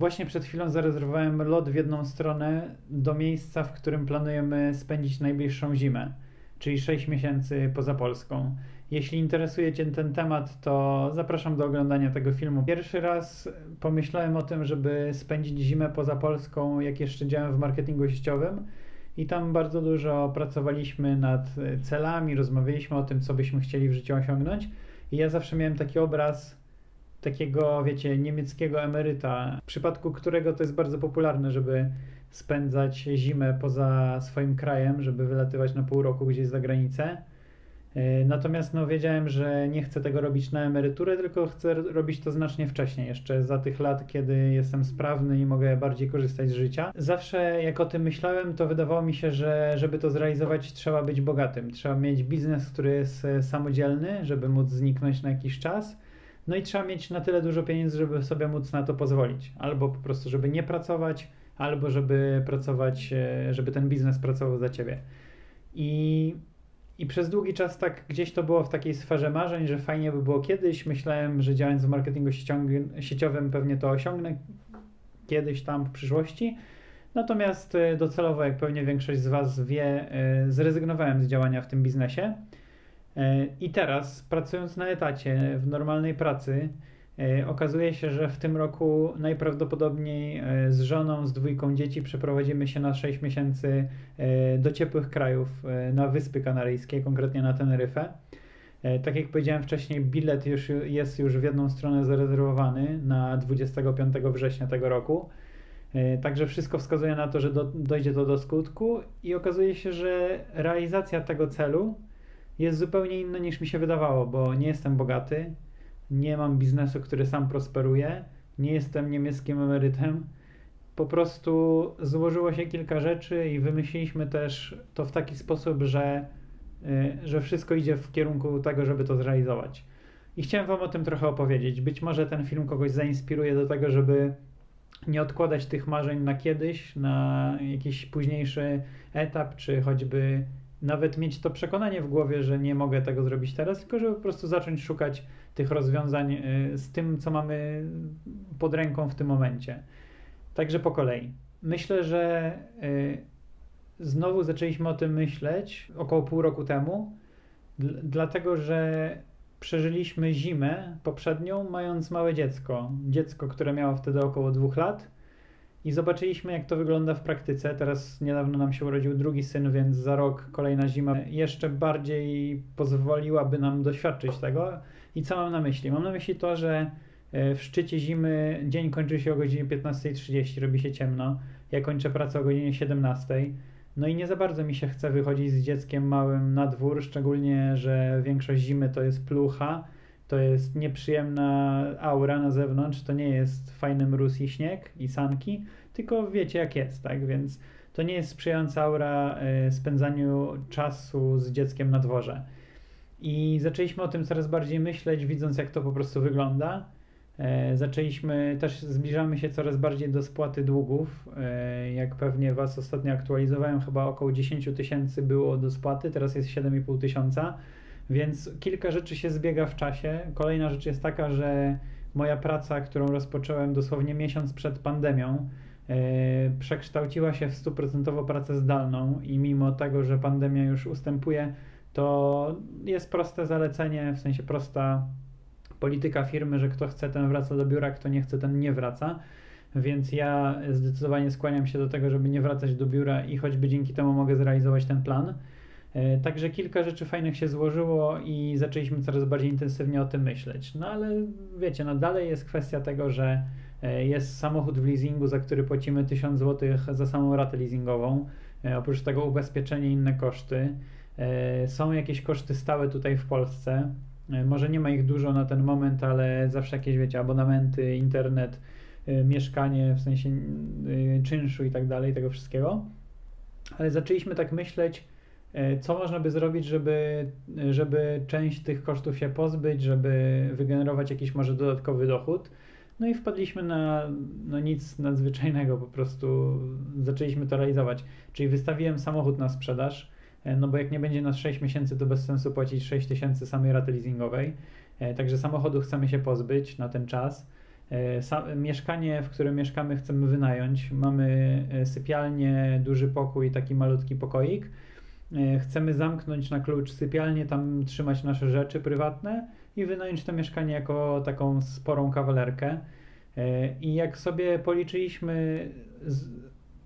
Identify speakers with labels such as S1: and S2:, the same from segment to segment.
S1: Właśnie przed chwilą zarezerwowałem lot w jedną stronę do miejsca, w którym planujemy spędzić najbliższą zimę, czyli 6 miesięcy poza Polską. Jeśli interesuje Cię ten temat, to zapraszam do oglądania tego filmu. Pierwszy raz pomyślałem o tym, żeby spędzić zimę poza Polską, jak jeszcze działałem w marketingu sieciowym. I tam bardzo dużo pracowaliśmy nad celami, rozmawialiśmy o tym, co byśmy chcieli w życiu osiągnąć. I ja zawsze miałem taki obraz takiego, wiecie, niemieckiego emeryta, w przypadku którego to jest bardzo popularne, żeby spędzać zimę poza swoim krajem, żeby wylatywać na pół roku gdzieś za granicę. E, natomiast no, wiedziałem, że nie chcę tego robić na emeryturę, tylko chcę robić to znacznie wcześniej, jeszcze za tych lat, kiedy jestem sprawny i mogę bardziej korzystać z życia. Zawsze jak o tym myślałem, to wydawało mi się, że żeby to zrealizować, trzeba być bogatym. Trzeba mieć biznes, który jest e, samodzielny, żeby móc zniknąć na jakiś czas no i trzeba mieć na tyle dużo pieniędzy, żeby sobie móc na to pozwolić. Albo po prostu, żeby nie pracować, albo żeby pracować, e, żeby ten biznes pracował za ciebie. I, I przez długi czas tak gdzieś to było w takiej sferze marzeń, że fajnie by było kiedyś. Myślałem, że działając w marketingu sieciowym pewnie to osiągnę kiedyś tam w przyszłości. Natomiast e, docelowo, jak pewnie większość z Was wie, e, zrezygnowałem z działania w tym biznesie. E, I teraz, pracując na etacie, w normalnej pracy, e, okazuje się, że w tym roku najprawdopodobniej e, z żoną, z dwójką dzieci przeprowadzimy się na 6 miesięcy do ciepłych krajów, na Wyspy Kanaryjskie, konkretnie na Teneryfę. Tak jak powiedziałem wcześniej, bilet już jest już w jedną stronę zarezerwowany na 25 września tego roku. Także wszystko wskazuje na to, że do, dojdzie to do skutku i okazuje się, że realizacja tego celu jest zupełnie inne niż mi się wydawało, bo nie jestem bogaty, nie mam biznesu, który sam prosperuje, nie jestem niemieckim emerytem. Po prostu złożyło się kilka rzeczy i wymyśliliśmy też to w taki sposób, że, y, że wszystko idzie w kierunku tego, żeby to zrealizować. I chciałem Wam o tym trochę opowiedzieć. Być może ten film kogoś zainspiruje do tego, żeby nie odkładać tych marzeń na kiedyś, na jakiś późniejszy etap, czy choćby nawet mieć to przekonanie w głowie, że nie mogę tego zrobić teraz, tylko żeby po prostu zacząć szukać tych rozwiązań y, z tym, co mamy pod ręką w tym momencie. Także po kolei. Myślę, że y, znowu zaczęliśmy o tym myśleć około pół roku temu, dlatego że przeżyliśmy zimę poprzednią, mając małe dziecko. Dziecko, które miało wtedy około dwóch lat i zobaczyliśmy, jak to wygląda w praktyce. Teraz niedawno nam się urodził drugi syn, więc za rok kolejna zima jeszcze bardziej pozwoliłaby nam doświadczyć tego. I co mam na myśli? Mam na myśli to, że e, w szczycie zimy dzień kończy się o godzinie 15.30, robi się ciemno. Ja kończę pracę o godzinie 17.00. No i nie za bardzo mi się chce wychodzić z dzieckiem małym na dwór, szczególnie, że większość zimy to jest plucha to jest nieprzyjemna aura na zewnątrz, to nie jest fajny mróz i śnieg i sanki, tylko wiecie jak jest, tak? Więc to nie jest sprzyjająca aura y, spędzaniu czasu z dzieckiem na dworze. I zaczęliśmy o tym coraz bardziej myśleć, widząc jak to po prostu wygląda. E, zaczęliśmy, też zbliżamy się coraz bardziej do spłaty długów. E, jak pewnie Was ostatnio aktualizowałem, chyba około 10 tysięcy było do spłaty, teraz jest 7,5 tysiąca. Więc kilka rzeczy się zbiega w czasie. Kolejna rzecz jest taka, że moja praca, którą rozpocząłem dosłownie miesiąc przed pandemią, yy, przekształciła się w stuprocentowo pracę zdalną i mimo tego, że pandemia już ustępuje, to jest proste zalecenie, w sensie prosta polityka firmy, że kto chce, ten wraca do biura, kto nie chce, ten nie wraca. Więc ja zdecydowanie skłaniam się do tego, żeby nie wracać do biura i choćby dzięki temu mogę zrealizować ten plan. E, także kilka rzeczy fajnych się złożyło i zaczęliśmy coraz bardziej intensywnie o tym myśleć. No ale wiecie, no dalej jest kwestia tego, że e, jest samochód w leasingu, za który płacimy 1000 zł za samą ratę leasingową. E, oprócz tego ubezpieczenie i inne koszty. Są jakieś koszty stałe tutaj w Polsce. Może nie ma ich dużo na ten moment, ale zawsze jakieś, wiecie, abonamenty, internet, mieszkanie, w sensie czynszu i tak dalej, tego wszystkiego. Ale zaczęliśmy tak myśleć, co można by zrobić, żeby, żeby część tych kosztów się pozbyć, żeby wygenerować jakiś może dodatkowy dochód? No i wpadliśmy na no nic nadzwyczajnego, po prostu zaczęliśmy to realizować. Czyli wystawiłem samochód na sprzedaż, e, no bo jak nie będzie nas 6 miesięcy, to bez sensu płacić 6 tysięcy samej raty leasingowej. E, także samochodu chcemy się pozbyć na ten czas. E, mieszkanie, w którym mieszkamy, chcemy wynająć. Mamy e, sypialnię, duży pokój, taki malutki pokoik. E, Chcemy zamknąć na klucz sypialnię, tam trzymać nasze rzeczy prywatne i wynająć to mieszkanie jako taką sporą kawalerkę. E, I jak sobie policzyliśmy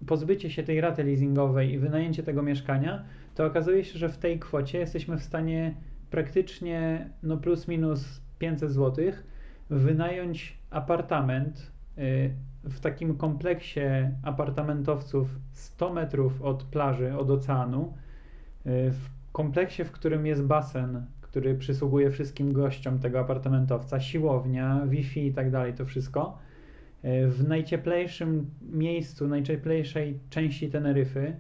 S1: pozbycie się tej raty leasingowej i wynajęcie tego mieszkania, to okazuje się, że w tej kwocie jesteśmy w stanie praktycznie no plus minus 500 zł wynająć apartament y, w takim kompleksie apartamentowców 100 metrów od plaży, od oceanu, w kompleksie, w którym jest basen, który przysługuje wszystkim gościom tego apartamentowca, siłownia, Wi-Fi i tak dalej, to wszystko. y, W najcieplejszym miejscu, najcieplejszej części Teneryfy,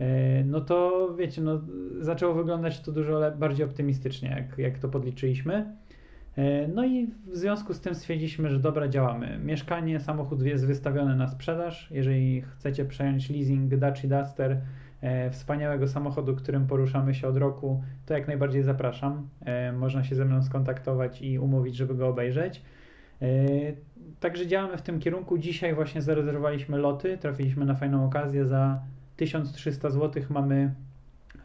S1: y, no to wiecie, no, zaczęło wyglądać to dużo bardziej optymistycznie, jak, jak to podliczyliśmy. No i w związku z tym stwierdziliśmy, że dobra, działamy. Mieszkanie, samochód jest wystawiony na sprzedaż. Jeżeli chcecie przejąć leasing Dacia Duster, wspaniałego samochodu, którym poruszamy się od roku, to jak najbardziej zapraszam. E, Można się ze mną skontaktować i umówić, żeby go obejrzeć. E, Także działamy w tym kierunku. Dzisiaj właśnie zarezerwowaliśmy loty. Trafiliśmy na fajną okazję. Za 1300 zł mamy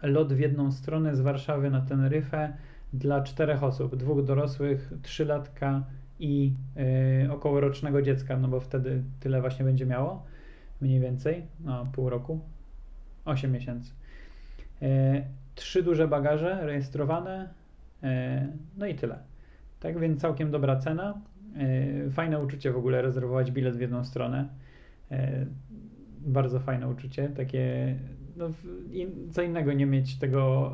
S1: lot w jedną stronę z Warszawy na Teneryfę dla czterech osób, dwóch dorosłych, trzylatka i yy, około rocznego dziecka, no bo wtedy tyle właśnie będzie miało, mniej więcej, no pół roku, 8 miesięcy. Yy, trzy duże bagaże rejestrowane, yy, no i tyle. Tak więc całkiem dobra cena. Yy, fajne uczucie w ogóle rezerwować bilet w jedną stronę. Bardzo fajne uczucie, takie no, in, co innego nie mieć tego,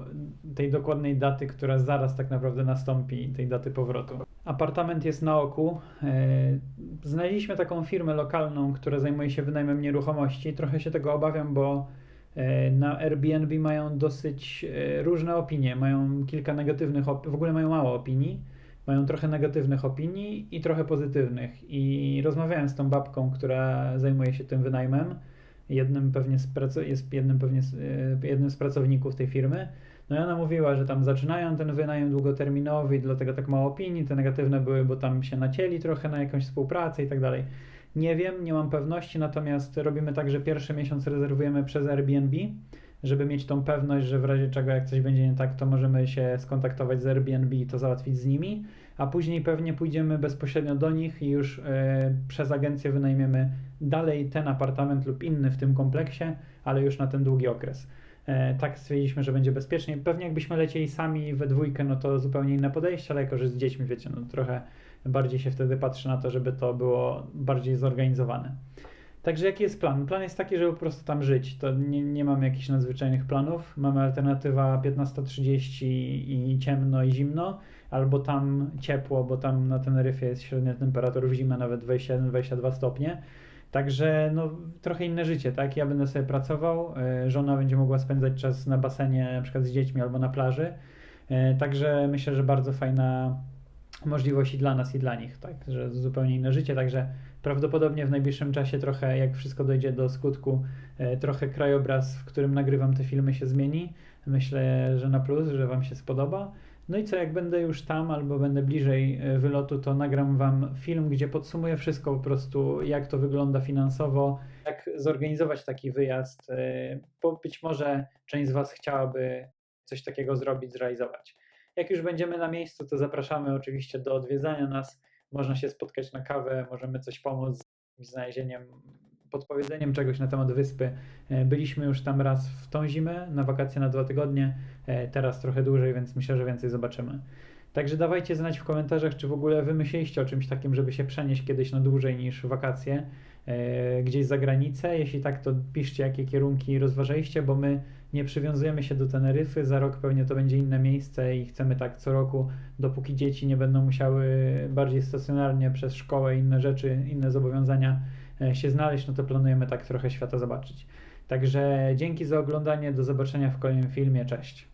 S1: tej dokładnej daty, która zaraz tak naprawdę nastąpi, tej daty powrotu. Apartament jest na oku. E, Znaleźliśmy taką firmę lokalną, która zajmuje się wynajmem nieruchomości. Trochę się tego obawiam, bo e, na Airbnb mają dosyć e, różne opinie. Mają kilka negatywnych, op- w ogóle mają mało opinii. Mają trochę negatywnych opinii i trochę pozytywnych. I rozmawiałem z tą babką, która zajmuje się tym wynajmem jednym pewnie z praco- jest jednym pewnie z, e, jednym z pracowników tej firmy. No i ona mówiła, że tam zaczynają ten wynajem długoterminowy i dlatego tak mało opinii. Te negatywne były, bo tam się nacięli trochę na jakąś współpracę i tak dalej. Nie wiem, nie mam pewności, natomiast robimy tak, że pierwszy miesiąc rezerwujemy przez Airbnb, żeby mieć tą pewność, że w razie czego jak coś będzie nie tak, to możemy się skontaktować z Airbnb i to załatwić z nimi, a później pewnie pójdziemy bezpośrednio do nich i już e, przez agencję wynajmiemy dalej ten apartament lub inny w tym kompleksie, ale już na ten długi okres. E, tak stwierdziliśmy, że będzie bezpiecznie. Pewnie jakbyśmy lecieli sami we dwójkę, no to zupełnie inne podejście, ale jako, że z dziećmi, wiecie, no trochę bardziej się wtedy patrzy na to, żeby to było bardziej zorganizowane. Także jaki jest plan? Plan jest taki, żeby po prostu tam żyć. To nie, nie mamy jakichś nadzwyczajnych planów. Mamy alternatywa 15.30 i ciemno i zimno, albo tam ciepło, bo tam na Teneryfie jest średnia temperatura w zimę nawet 21-22 stopnie. Także no, trochę inne życie, tak? Ja będę sobie pracował, e, żona będzie mogła spędzać czas na basenie, na przykład z dziećmi albo na plaży. E, Także myślę, że bardzo fajna możliwość i dla nas, i dla nich, tak? Że zupełnie inne życie, także prawdopodobnie w najbliższym czasie trochę, jak wszystko dojdzie do skutku, e, trochę krajobraz, w którym nagrywam te filmy się zmieni. Myślę, że na plus, że Wam się spodoba. No i co, jak będę już tam albo będę bliżej e, wylotu, to nagram Wam film, gdzie podsumuję wszystko po prostu, jak to wygląda finansowo, jak zorganizować taki wyjazd, e, bo być może część z Was chciałaby coś takiego zrobić, zrealizować. Jak już będziemy na miejscu, to zapraszamy oczywiście do odwiedzania nas. Można się spotkać na kawę, możemy coś pomóc z znalezieniem, podpowiedzeniem czegoś na temat wyspy. E, Byliśmy już tam raz w tą zimę, na wakacje na dwa tygodnie, e, teraz trochę dłużej, więc myślę, że więcej zobaczymy. Także dawajcie znać w komentarzach, czy w ogóle wymyśliliście o czymś takim, żeby się przenieść kiedyś na dłużej niż wakacje, gdzieś za granicę. Jeśli tak, to piszcie, jakie kierunki rozważaliście, bo my nie przywiązujemy się do Teneryfy. Za rok pewnie to będzie inne miejsce i chcemy tak co roku, dopóki dzieci nie będą musiały bardziej stacjonarnie przez szkołę inne rzeczy, inne zobowiązania e, się znaleźć, no to planujemy tak trochę świata zobaczyć. Także dzięki za oglądanie, do zobaczenia w kolejnym filmie, cześć.